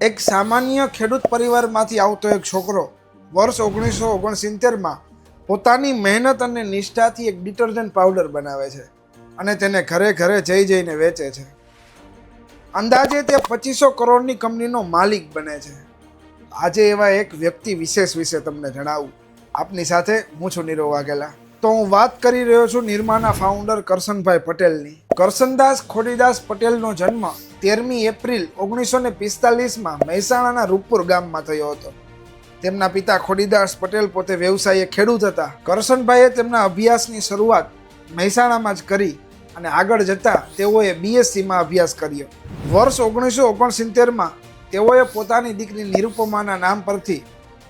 એક સામાન્ય ખેડૂત પરિવારમાંથી આવતો એક છોકરો વર્ષ ઓગણીસો ઓગણસિત્તેરમાં પોતાની મહેનત અને નિષ્ઠાથી એક ડિટર્જન્ટ પાવડર બનાવે છે અને તેને ઘરે ઘરે જઈ જઈને વેચે છે. અંદાજે તે પચીસો કરોડની કંપનીનો માલિક બને છે. આજે એવા એક વ્યક્તિ વિશેષ વિશે તમને જણાવું. આપની સાથે હું છું નીરવ વાઘેલા. તો હું વાત કરી રહ્યો છું નિર્માના ફાઉન્ડર કરશનભાઈ પટેલની. કરશનદાસ ખોડીદાસ પટેલનો જન્મ તેરમી એપ્રિલ ઓગણીસો ને પિસ્તાલીસમાં મહેસાણાના રૂપપુર ગામમાં થયો હતો. તેમના પિતા ખોડીદાસ પટેલ પોતે વ્યવસાયે ખેડૂત હતા. કરશનભાઈએ તેમના અભ્યાસની શરૂઆત મહેસાણામાં જ કરી અને આગળ જતા તેઓએ બીએસસીમાં અભ્યાસ કર્યો. વર્ષ ઓગણીસો ઓગણસિત્તેરમાં તેઓએ પોતાની દીકરી નિરુપમાના નામ પરથી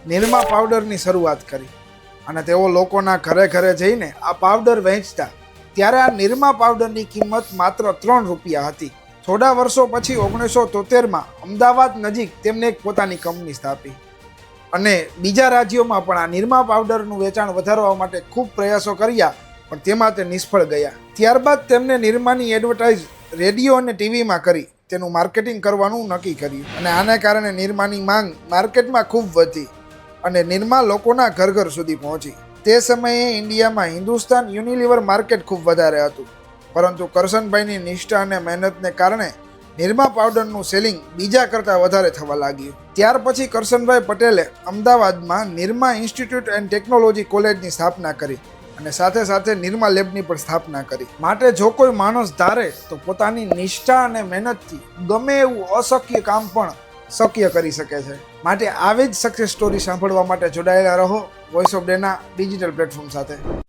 નિરમા પાવડરની શરૂઆત કરી. અને તેઓ લોકોના ઘરે ઘરે જઈને આ પાવડર વહેંચતા ત્યારે આ નિરમા પાવડરની કિંમત માત્ર ત્રણ રૂપિયા હતી. થોડા વર્ષો પછી ઓગણીસો તોતેરમાં અમદાવાદ નજીક તેમને એક પોતાની કંપની સ્થાપી. અને બીજા રાજ્યોમાં પણ આ નિરમા પાવડરનું વેચાણ વધારવા માટે ખૂબ પ્રયાસો કર્યા, પણ તેમાં તે નિષ્ફળ ગયા. ત્યારબાદ તેમને નિરમાની એડવર્ટાઇઝ રેડિયો અને ટીવીમાં કરી. તેનું માર્કેટિંગ કરવાનું નક્કી કર્યું. અને આને કારણે નિરમાની માંગ માર્કેટમાં ખૂબ વધી. અને નિરમા લોકોના ઘર ઘર સુધી પહોંચી. તે સમયે ઇન્ડિયામાં હિન્દુસ્તાન યુનિલિવર માર્કેટ ખૂબ વધારે હતું. પરંતુ કરશનભાઈની નિષ્ઠા અને મહેનતને કારણે નિરમા પાવડરનું સેલિંગ બીજા કરતાં વધારે થવા લાગ્યું. ત્યાર પછી કરશનભાઈ પટેલે અમદાવાદમાં નિરમા ઇન્સ્ટિટ્યૂટ એન્ડ ટેકનોલોજી કોલેજની સ્થાપના કરી અને સાથે સાથે નિરમા લેબની પણ સ્થાપના કરી. માટે જો કોઈ માણસ ધારે તો પોતાની નિષ્ઠા અને મહેનતથી ગમે એવું અશક્ય કામ પણ શક્ય કરી શકે છે. માટે આવી જ સક્સેસ સ્ટોરી સાંભળવા માટે જોડાયેલા રહો. વોઇસ ઓફ ડેના ડિજિટલ પ્લેટફોર્મ સાથે.